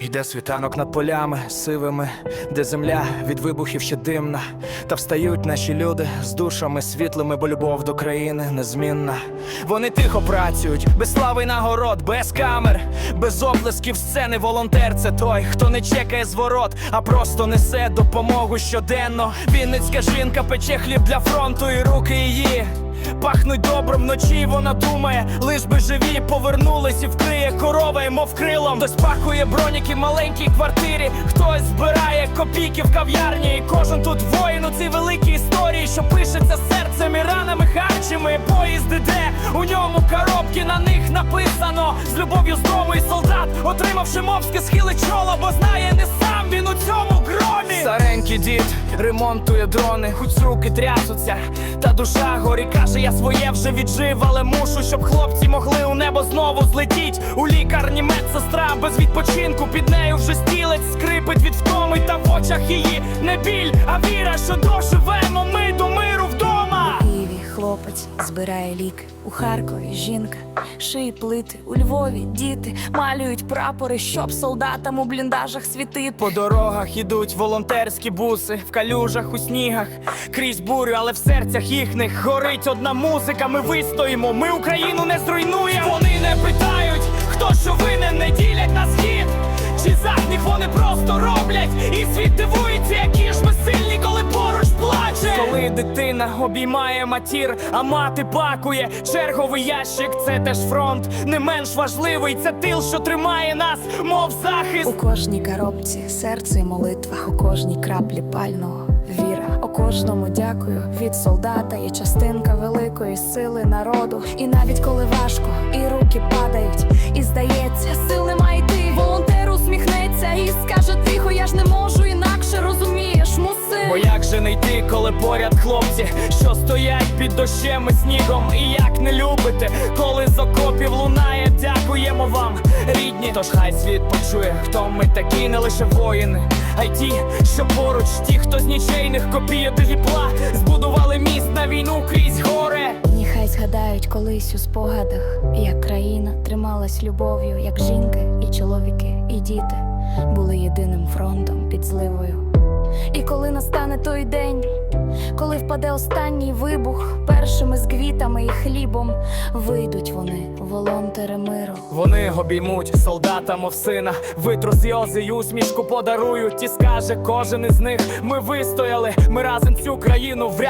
Йде світанок над полями сивими, де земля від вибухів ще димна. Та встають наші люди з душами світлими, бо любов до країни незмінна. Вони тихо працюють, без слави й нагород, без камер, без оплесків сцени. Волонтер це той, хто не чекає зворот, а просто несе допомогу щоденно. Вінницька жінка пече хліб для фронту і руки її. Пахнуть добром вночі, вона думає, лиш би живі повернулись і вкриє коровою, мов крилом. Хтось пакує броніки в маленькій квартирі, хтось збирає копійки в кав'ярні. І кожен тут воїн у цій великій історії, що пишеться серцем і ранами харчами. Поїзд іде, у ньому коробки на них написано. З любов'ю з дому і солдат, отримавши мовське схили чола, бо знає не сам він у цьому. Старенький дід ремонтує дрони, хоч руки трясуться, та душа горі каже, я своє вже віджив, але мушу, щоб хлопці могли у небо знову злетіть. У лікарні медсестра без відпочинку під нею вже стілець скрипить від втоми, та в очах її не біль, а віра, що доживемо ми хлопець збирає ліки у Харкові жінка шиє плити у Львові діти малюють прапори, щоб солдатам у бліндажах світити. По дорогах ідуть волонтерські буси, в калюжах у снігах, крізь бурю, але в серцях їхніх горить одна музика. Ми вистоїмо, ми Україну не зруйнуємо. Вони не питають, хто що винен, не ділять на схід. Чи захід вони просто роблять, і світ дитина обіймає матір, а мати пакує черговий ящик, це теж фронт. Не менш важливий, це тил, що тримає нас, мов захист. У кожній коробці серце і молитва, у кожній краплі пального віра. У кожному дякую від солдата є частинка великої сили народу. І навіть коли важко, і руки падають, коли поряд хлопці, що стоять під дощем і снігом, і як не любите, коли з окопів лунає, дякуємо вам, рідні. Тож хай світ почує, хто ми такі, не лише воїни, а й ті, що поруч, ті, хто з нічейних копійок до діпла, збудували міст на війну крізь горе. Ніхай згадають колись у спогадах, як країна трималась любов'ю, як жінки, і чоловіки, і діти були єдиним фронтом під зливою. І коли настане той день, коли впаде останній вибух, першими з квітами і хлібом вийдуть вони, волонтери миру. Вони обіймуть солдата, мов сина, витру сльози й усмішку подарують. І скаже кожен із них: ми вистояли, ми разом цю країну врятували.